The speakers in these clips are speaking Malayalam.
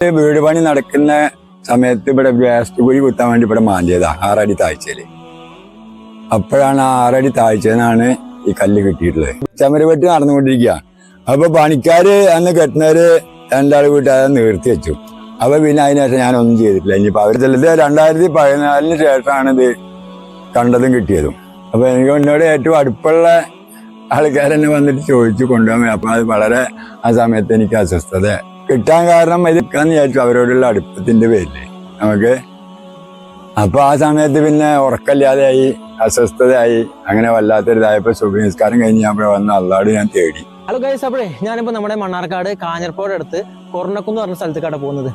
വീട് പണി നടക്കുന്ന സമയത്ത് ഇവിടെ വേസ്റ്റ് കുഴി കുത്താൻ വേണ്ടി ഇവിടെ മാന്തിയതാ ആറടി താഴ്ചയിൽ. അപ്പോഴാണ് ആ ആറടി താഴ്ചന്നാണ് ഈ കല്ല് കിട്ടിയിട്ടുള്ളത്. ചമരവെട്ടി നടന്നുകൊണ്ടിരിക്കുക. അപ്പൊ പണിക്കാര് അന്ന് കെട്ടുന്നവര് രണ്ടാൾ വീട്ടിൽ അത് നിർത്തി വെച്ചു. അപ്പൊ പിന്നെ അതിനുശേഷം ഒന്നും ചെയ്തിട്ടില്ല. ഇനിയിപ്പോ അവർ ചിലത് രണ്ടായിരത്തി പതിനാലിന് ശേഷമാണ് ഇത് കണ്ടതും കിട്ടിയതും. അപ്പൊ എനിക്ക് എന്നോട് ഏറ്റവും അടുപ്പുള്ള ആൾക്കാരെന്നെ വന്നിട്ട് ചോദിച്ചു കൊണ്ടുപോകാൻ അപ്പൊ അത് വളരെ ആ സമയത്ത് എനിക്ക് അസ്വസ്ഥത കിട്ടാൻ കാരണം ഇത് കിട്ടാന്ന് വിചാരിച്ചു. അവരോടുള്ള അടുപ്പത്തിന്റെ പേരിൽ. നമുക്ക് അപ്പൊ ആ സമയത്ത് പിന്നെ ഉറക്കമില്ലാതെയായി അസ്വസ്ഥതയായി അങ്ങനെ വല്ലാത്തൊരിതായപ്പോ സുബി നിസ്കാരം കഴിഞ്ഞ് ഞാൻ വന്ന അള്ളാട് ഞാൻ തേടി. ഹലോ ഗൈസ് അപ്പോഴേ ഞാനിപ്പോ നമ്മുടെ മണ്ണാർക്കാട് കാഞ്ഞർപ്പോട് അടുത്ത് കൊറണക്കുന്ന് പറഞ്ഞ സ്ഥലത്തേക്കാണ് പോകുന്നത്.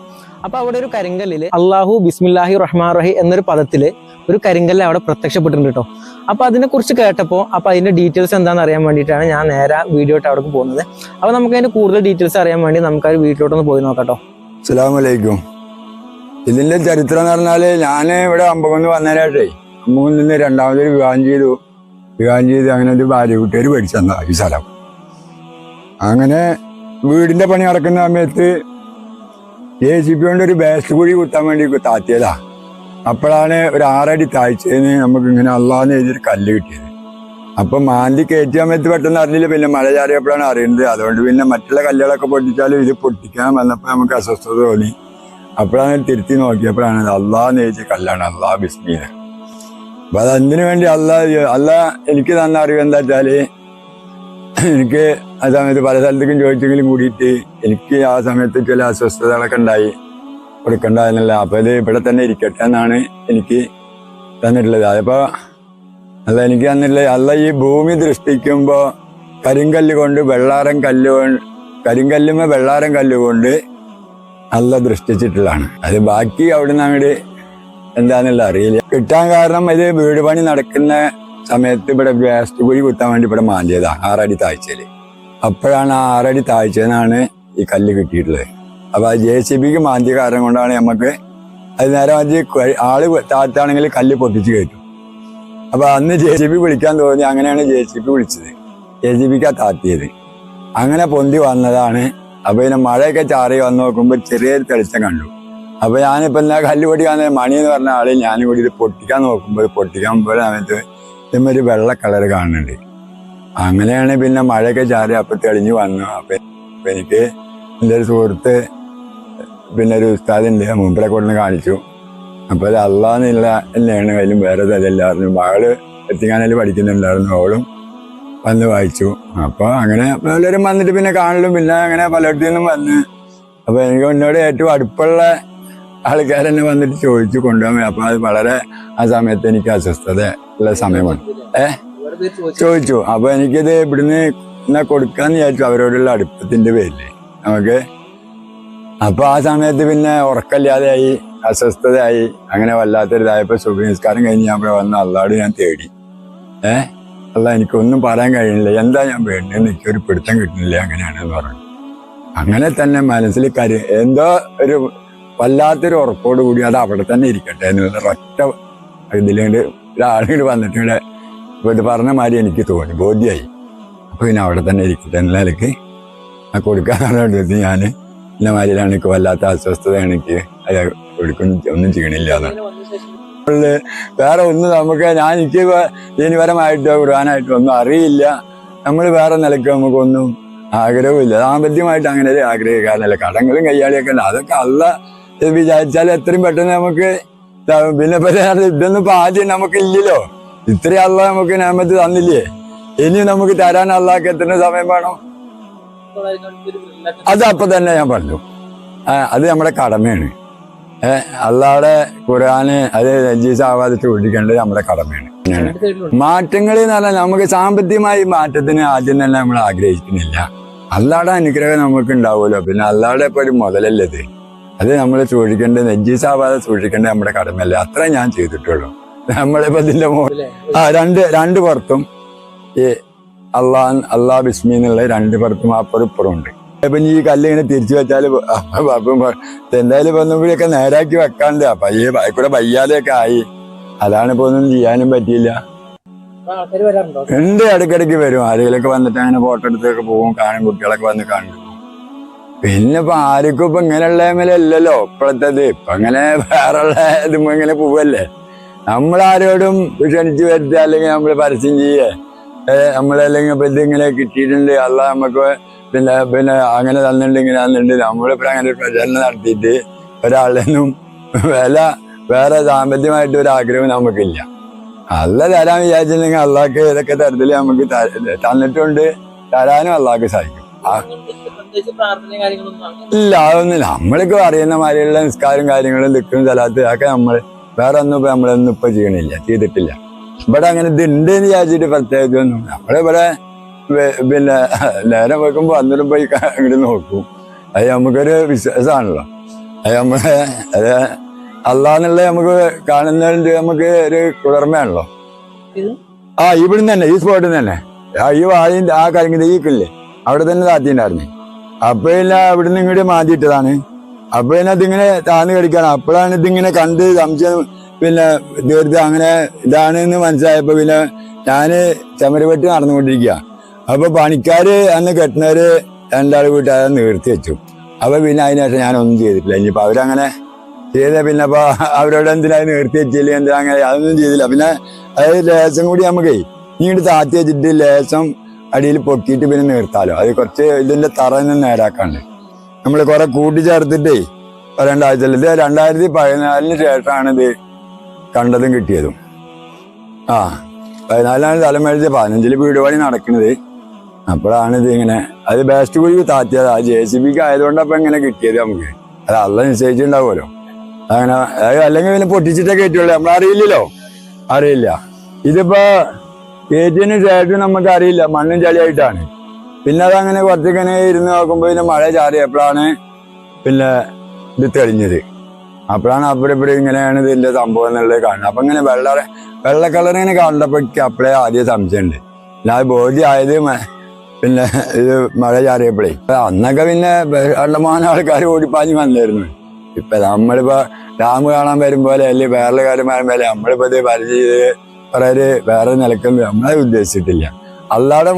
അപ്പൊ അവിടെ ഒരു കരിങ്കല്ലിൽ അള്ളാഹു ബിസ്മില്ലാഹി റഹ്മാൻ റഹി എന്നൊരു പദത്തിൽ ഒരു കരിങ്കല്ല് അവിടെ പ്രത്യക്ഷപ്പെട്ടിട്ടുണ്ട് കേട്ടോ. അപ്പൊ അതിനെ കുറിച്ച് കേട്ടപ്പോൾ അപ്പൊ അതിന്റെ ഡീറ്റെയിൽസ് എന്താണെന്ന് അറിയാൻ വേണ്ടിയിട്ടാണ് ഞാൻ നേരെ വീഡിയോ ആയിട്ട് അവിടെ പോകുന്നത്. അപ്പൊ നമുക്ക് അതിന്റെ കൂടുതൽ ഡീറ്റെയിൽസ് അറിയാൻ വേണ്ടി നമുക്ക് ആ വീട്ടിലോട്ടൊന്ന് പോയി നോക്കാം അസ്സലാമലൈക്കും ഇതിന്റെ ചരിത്രം എന്ന് പറഞ്ഞാൽ ഞാൻ ഇവിടെ അമ്പകുന്ന് വന്നതിനായിട്ടേ അമ്പകുന്ന് നിന്ന് രണ്ടാമതൊരു വിവാഹം ചെയ്തു. വിവാഹം ചെയ്ത് അങ്ങനെ ഒരു ഭാര്യ കുട്ടികൾ പഠിച്ചു തന്ന ഈ സ്ഥലം. അങ്ങനെ വീടിന്റെ പണി നടക്കുന്ന സമയത്ത് ജെ സി പി കൊണ്ട് ഒരു ബേസ്റ്റ് കുഴി കുത്താൻ വേണ്ടി താത്തിയതാ. അപ്പോഴാണ് ഒരു ആറടി താഴ്ചയിൽ നമുക്ക് ഇങ്ങനെ അള്ളാന്ന് എഴുതിയൊരു കല്ല് കിട്ടിയത്. അപ്പൊ മാന്തി കയറ്റിയ സമയത്ത് പെട്ടെന്ന് അറിഞ്ഞില്ല പിന്നെ മഴ ചാറിയപ്പോഴാണ് അറിയുന്നത്. അതുകൊണ്ട് പിന്നെ മറ്റുള്ള കല്ലുകളൊക്കെ പൊട്ടിച്ചാലും ഇത് പൊട്ടിക്കാൻ വന്നപ്പോൾ നമുക്ക് അസ്വസ്ഥത തോന്നി. അപ്പോഴാണ് തിരുത്തി നോക്കിയപ്പോഴാണ് അള്ളാന്ന് എഴുതിയ കല്ലാണ്. അള്ളാ ബിസ്മീന അപ്പൊ അത് അതിനു വേണ്ടി അള്ളാ അള്ളാ എനിക്ക് തന്ന അറിവ് എന്താ വെച്ചാൽ എനിക്ക് ആ സമയത്ത് പല സ്ഥലത്തേക്കും ചോദിച്ചെങ്കിലും കൂടിയിട്ട് എനിക്ക് ആ സമയത്ത് ചില അസ്വസ്ഥതകളൊക്കെ ഉണ്ടായി. കൊടുക്കണ്ടെന്നല്ല അപ്പൊ ഇത് ഇവിടെ തന്നെ ഇരിക്കട്ടെ എന്നാണ് എനിക്ക് തന്നിട്ടുള്ളത്. അതിപ്പോ അല്ല എനിക്ക് തന്നിട്ടുള്ളത് അല്ല ഈ ഭൂമി ദൃഷ്ടിക്കുമ്പോ കരിങ്കല്ല് കൊണ്ട് വെള്ളാരം കല്ല് കരിങ്കല്ലുമ വെള്ളാരം കല്ല് കൊണ്ട് അല്ല ദൃഷ്ടിച്ചിട്ടുള്ളതാണ് അത് ബാക്കി അവിടുന്ന് അങ്ങോട്ട് എന്താന്നുള്ള അറിയില്ല. കിട്ടാൻ കാരണം ഇത് വീട് പണി നടക്കുന്ന സമയത്ത് ഇവിടെ വേസ്റ്റ് കുഴി കുത്താൻ വേണ്ടി ഇവിടെ മാന്തിയതാ ആറടി താഴ്ചയിൽ. അപ്പോഴാണ് ആറടി താഴ്ചയെന്നാണ് ഈ കല്ല് കിട്ടിയിട്ടുള്ളത്. അപ്പൊ ജെ സി ബിക്ക് മാന്തിയ കാരണം കൊണ്ടാണ് നമുക്ക് അത് നേരെ മാറ്റി ആൾ താഴ്ത്താണെങ്കിൽ കല്ല് പൊട്ടിച്ച് കയറ്റും. അപ്പൊ അന്ന് ജെ സി ബി വിളിക്കാൻ തോന്നി അങ്ങനെയാണ് ജെ സി ബി വിളിച്ചത്. ജെ സി ബിക്കാ താത്തിയത്. അങ്ങനെ പൊന്തി വന്നതാണ്. അപ്പൊ പിന്നെ മഴയൊക്കെ ചാറി വന്ന് നോക്കുമ്പോൾ ചെറിയൊരു തെളിച്ചം കണ്ടു. അപ്പൊ ഞാനിപ്പോ എന്നാ കല്ല് പൊട്ടിക്കാൻ മണി എന്ന് പറഞ്ഞ ആൾ ഞാൻ കൂടി ഇത് പൊട്ടിക്കാൻ നോക്കുമ്പോൾ പൊട്ടിക്കാൻ പോലെ സമയത്ത് ഒരു വെള്ള കളർ കാണുന്നുണ്ട്. അങ്ങനെയാണ് പിന്നെ മഴയൊക്കെ ചാറി അപ്പൊ തെളിഞ്ഞു വന്നു. അപ്പൊ എനിക്ക് എന്റെ ഒരു സുഹൃത്ത് പിന്നെ ഒരു ഉസ്താദിന്റെ മുമ്പിലെ കൊണ്ട് കാണിച്ചു. അപ്പോൾ അത് അള്ളാന്നില്ല തന്നെയാണ് അതിലും വേറെ തലല്ലായിരുന്നു മകൾ എത്തിക്കാനായാലും പഠിക്കുന്നുണ്ടായിരുന്നു അവളും വന്ന് വായിച്ചു. അപ്പോൾ അങ്ങനെ പലരും വന്നിട്ട് പിന്നെ കാണലും പിന്നെ അങ്ങനെ പലയിടത്തു നിന്നും വന്ന്. അപ്പോൾ എനിക്ക് എന്നോട് ഏറ്റവും അടുപ്പുള്ള ആൾക്കാരെന്നെ വന്നിട്ട് ചോദിച്ചു കൊണ്ടുപോകാൻ അപ്പോൾ അത് വളരെ ആ സമയത്ത് എനിക്ക് അസ്വസ്ഥത ഉള്ള സമയമാണ്. ഏ? ചോദിച്ചു. അപ്പോൾ എനിക്കിത് ഇവിടുന്ന് എന്നാ കൊടുക്കാന്ന് വിചാരിച്ചു. അവരോടുള്ള അടുപ്പത്തിന്റെ പേരിൽ. നമുക്ക് അപ്പൊ ആ സമയത്ത് പിന്നെ ഉറക്കല്ലാതെയായി അസ്വസ്ഥതയായി അങ്ങനെ വല്ലാത്തൊരിതായപ്പോ സുഖനിസ്കാരം കഴിഞ്ഞ് ഞാൻ വന്ന അള്ളാട് ഞാൻ തേടി. ഏ? അല്ല എനിക്കൊന്നും പറയാൻ കഴിയുന്നില്ല. എന്താ ഞാൻ വേണ്ടത് എനിക്കൊരു പിടുത്തം കിട്ടുന്നില്ല അങ്ങനെയാണെന്ന് പറഞ്ഞു. അങ്ങനെ തന്നെ മനസ്സിൽ കരു എന്തോ ഒരു വല്ലാത്തൊരു ഉറപ്പോട് കൂടി അത് അവിടെ തന്നെ ഇരിക്കട്ടെ എന്നുള്ള ഒറ്റ ഇതിലുണ്ട് ഒരാളുകൾ വന്നിട്ട് ഇവിടെ ഇത് പറഞ്ഞ മാതിരി എനിക്ക് തോന്നി ബോധ്യമായി അപ്പൊ പിന്നെ അവിടെ തന്നെ ഇരിക്കട്ടെ എന്നാലേക്ക് ആ കൊടുക്കാൻ ഞാൻ ഇന്ന മാതിരിയാണ് എനിക്ക് വല്ലാത്ത അസ്വസ്ഥതയാണ് എനിക്ക് അത് കൊടുക്കും ഒന്നും ചെയ്യണില്ല വേറെ ഒന്നും നമുക്ക് ഞാൻ എനിക്ക് ദീനപരമായിട്ടോ ഖുർആനായിട്ടോ ഒന്നും അറിയില്ല. നമ്മൾ വേറെ നിലയ്ക്ക് നമുക്കൊന്നും ആഗ്രഹമില്ല സാമ്പത്തികമായിട്ട് അങ്ങനെ ഒരു ആഗ്രഹിക്കാറില്ല കടങ്ങളും കയ്യാളിയൊക്കെ ഉണ്ട് അതൊക്കെ അല്ല വിചാരിച്ചാൽ എത്രയും പെട്ടെന്ന് നമുക്ക്. പിന്നെ ഞാൻ ഇതൊന്നും ഇപ്പൊ ആദ്യം നമുക്ക് ഇല്ലല്ലോ. ഇത്രയും അല്ല നമുക്ക് നാമത്ത് തന്നില്ലേ? ഇനി നമുക്ക് തരാൻ അല്ലാക്ക് എത്ര സമയം വേണം? അത് അപ്പൊ തന്നെ ഞാൻ പറഞ്ഞു. അത് നമ്മുടെ കടമയാണ്. അല്ലാതെ ഖുർആന് അത് രജീസ് ഒഴിക്കേണ്ടത് ചോദിക്കേണ്ടത് നമ്മുടെ കടമയാണ്. മാറ്റങ്ങൾ എന്ന് പറഞ്ഞാൽ നമുക്ക് സാമ്പത്തികമായി മാറ്റത്തിന് ആദ്യം തന്നെ നമ്മൾ ആഗ്രഹിക്കുന്നില്ല. അല്ലാടെ അനുഗ്രഹം നമുക്ക് ഉണ്ടാവുമല്ലോ. പിന്നെ അല്ലാടെ ഇപ്പൊ ഒരു മുതലല്ലേ ഇത്? അത് നമ്മൾ സൂക്ഷിക്കേണ്ടത് നെജീസ് ആവാതെ സൂക്ഷിക്കേണ്ടത് നമ്മുടെ കടമയല്ലേ? അത്ര ഞാൻ ചെയ്തിട്ടുള്ളൂ. നമ്മളിപ്പോ ഇതിന്റെ മോ ആ രണ്ട് രണ്ട് പുറത്തും ഈ അള്ളാ അള്ളാ ബിസ്മി എന്നുള്ള രണ്ട് പേർക്കും അപ്പുറം ഇപ്പുറം ഉണ്ട് ഇപ്പൊ ഈ കല്ല് ഇങ്ങനെ തിരിച്ചു വെച്ചാൽ അപ്പം എന്തായാലും ഇപ്പൊ ഒന്നും കൂടിയൊക്കെ നേരാക്കി വെക്കാണ്ട്. അപ്പൊ ഈ കൂടെ വയ്യാതെയൊക്കെ ആയി. അതാണ് ഇപ്പൊ ഒന്നും ചെയ്യാനും പറ്റിയില്ല. ഉണ്ട് ഇടയ്ക്കിടയ്ക്ക് വരും. ആരെങ്കിലൊക്കെ വന്നിട്ട് അങ്ങനെ ഫോട്ടോ എടുത്തൊക്കെ പോകും. കാണും കുട്ടികളൊക്കെ വന്ന് കാണും. പിന്നെ ഇപ്പൊ ആർക്കും ഇപ്പൊ ഇങ്ങനെയുള്ള മേലല്ലല്ലോ ഇപ്പോഴത്തത്. ഇപ്പൊ അങ്ങനെ വേറെയുള്ള ഇതുമ്പോ ഇങ്ങനെ പോവല്ലേ. നമ്മളാരോടും ക്ഷണിച്ചു വരുത്തുക അല്ലെങ്കിൽ നമ്മൾ പരസ്യം ചെയ്യേ. നമ്മളല്ലെങ്കിൽ ഇപ്പൊ ഇതിങ്ങനെ കിട്ടിയിട്ടുണ്ട്. അല്ല നമുക്ക് പിന്നെ പിന്നെ അങ്ങനെ തന്നിട്ടുണ്ട് ഇങ്ങനെ തന്നിട്ടുണ്ട്. നമ്മളിപ്പോ അങ്ങനെ പ്രചരണം നടത്തിയിട്ട് ഒരാളിനും വില വേറെ സാമ്പത്തികമായിട്ട് ഒരു ആഗ്രഹം നമുക്കില്ല. അല്ല തരാൻ വിചാരിച്ചിട്ടുണ്ടെങ്കിൽ അള്ളാഹ്ക്ക് ഇതൊക്കെ തരത്തിൽ നമുക്ക് തന്നിട്ടുണ്ട് തരാനും അള്ളാഹ്ക്ക് സാധിക്കും. ഇല്ല അതൊന്നും നമ്മൾക്ക് അറിയുന്ന മാതിരിയുള്ള നിസ്കാരം കാര്യങ്ങളും നിൽക്കുന്ന സ്ഥലത്ത് അതൊക്കെ നമ്മൾ വേറെ ഒന്നും ഇപ്പം നമ്മളൊന്നും ഇപ്പൊ ചെയ്യണില്ല ചെയ്തിട്ടില്ല. ഇവിടെ അങ്ങനെ ഇതുണ്ട് എന്ന് വിചാരിച്ചിട്ട് പ്രത്യേകിച്ചൊന്നും നമ്മളിവിടെ ഇവിടെ പിന്നെ നേരം വെക്കുമ്പോ അന്നേരം പോയി അങ്ങനെ അങ്ങോട്ട് നോക്കും. അത് നമുക്കൊരു വിശ്വാസമാണല്ലോ അത് നമ്മളെ അത് അല്ലാന്നുള്ള നമുക്ക് കാണുന്നതിന്റെ നമുക്ക് ഒരു കുളിർമയാണല്ലോ. ആ ഇവിടുന്ന് തന്നെ ഈ സ്പോട്ടിൽ നിന്ന് തന്നെ. ആ ഈ വാഴയും ആ കരിങ്ങിന്റെ ഈ കില്ലേ? അവിടെ തന്നെ താത്തിണ്ടായിരുന്നു. അപ്പൊ പിന്നെ അവിടുന്ന് ഇങ്ങോട്ട് മാറ്റിയിട്ടതാണ് അപ്പൊ പിന്നെ അതിങ്ങനെ താന്ന് കടിക്കാണ്. അപ്പോഴാണ് ഇതിങ്ങനെ കണ്ട് സംശയം പിന്നെ തീർത്ത് അങ്ങനെ ഇതാണ് എന്ന് മനസ്സിലായപ്പോ പിന്നെ ഞാൻ ചമരവെട്ടി നടന്നുകൊണ്ടിരിക്കുക അപ്പോൾ പണിക്കാര് അന്ന് കെട്ടുന്നവര് രണ്ടാൾ വീട്ടുകാരെ നിർത്തി വെച്ചു. അപ്പൊ പിന്നെ അതിനുശേഷം ഞാനൊന്നും ചെയ്തിട്ടില്ല. ഇനിയിപ്പോൾ അവരങ്ങനെ ചെയ്ത പിന്നെ അപ്പൊ അവരോട് എന്തിനാ നിർത്തി വെച്ചില്ല എന്തിനാ അങ്ങനെ അതൊന്നും ചെയ്തില്ല. പിന്നെ അത് ലേശം കൂടി നമുക്കേ ഇങ്ങോട്ട് താത്തി വെച്ചിട്ട് ലേശം അടിയിൽ പൊക്കിയിട്ട് പിന്നെ നിർത്താലോ. അത് കുറച്ച് ഇതിന്റെ തറന്ന് നേരാക്കാണ്ട്. നമ്മൾ കുറെ കൂട്ടിച്ചേർത്തിട്ടേ രണ്ടാഴ്ച ഇത് രണ്ടായിരത്തി പതിനാലിന് ശേഷമാണിത് കണ്ടതും കിട്ടിയതും. ആ പതിനാലിനാണ് തലം മേടിച്ചത് പതിനഞ്ചിൽ വീട് പണി നടക്കുന്നത് അപ്പോഴാണ് ഇത് ഇങ്ങനെ അത് ബേസ്റ്റ് കുഴി താത്തിയത്. ആ ജെ സി ബിക്ക് ആയതുകൊണ്ട് അപ്പൊ ഇങ്ങനെ കിട്ടിയത് നമുക്ക്. അത് അല്ല നിശ്ചയിച്ചിട്ടുണ്ടാവുമല്ലോ. അങ്ങനെ അല്ലെങ്കിൽ പിന്നെ പൊട്ടിച്ചിട്ടേ കയറ്റുള്ളൂ നമ്മളറിയില്ലല്ലോ. അറിയില്ല. ഇതിപ്പോ കയറ്റിന് ശേഷം നമുക്ക് അറിയില്ല. മണ്ണും ചളിയായിട്ടാണ്. പിന്നെ അതങ്ങനെ കുറച്ചിങ്ങനെ ഇരുന്ന് നോക്കുമ്പോൾ പിന്നെ മഴ ചാറിയപ്പോഴാണ് പിന്നെ ഇത് തെളിഞ്ഞത്. അപ്പോഴാണ് അവിടെ ഇവിടെ ഇങ്ങനെയാണ് ഇതിന്റെ സംഭവം എന്നുള്ളത് കാണുന്നത്. അപ്പൊ ഇങ്ങനെ വെള്ള വെള്ള കളറിനെ ഇങ്ങനെ കണ്ടപ്പോ എനിക്ക് അപ്പോഴേ ആദ്യം സംശയമുണ്ട് അത് ബോധ്യമായത് പിന്നെ ഇത് മഴ ചാറിയപ്പോഴേ അന്നൊക്കെ പിന്നെ വെള്ളമാന ആൾക്കാർ ഓടിപ്പാഞ്ഞ് വന്നിരുന്നു ഇപ്പൊ നമ്മളിപ്പോ ഡാം കാണാൻ വരുമ്പോലെ പോലെ അല്ലെങ്കിൽ വേറെ കാര്യം പോലെ നമ്മളിപ്പോ ഇത് പരിചയം കുറെ വേറെ നിലക്കും നമ്മളെ ഉദ്ദേശിച്ചിട്ടില്ല. അല്ലാതെ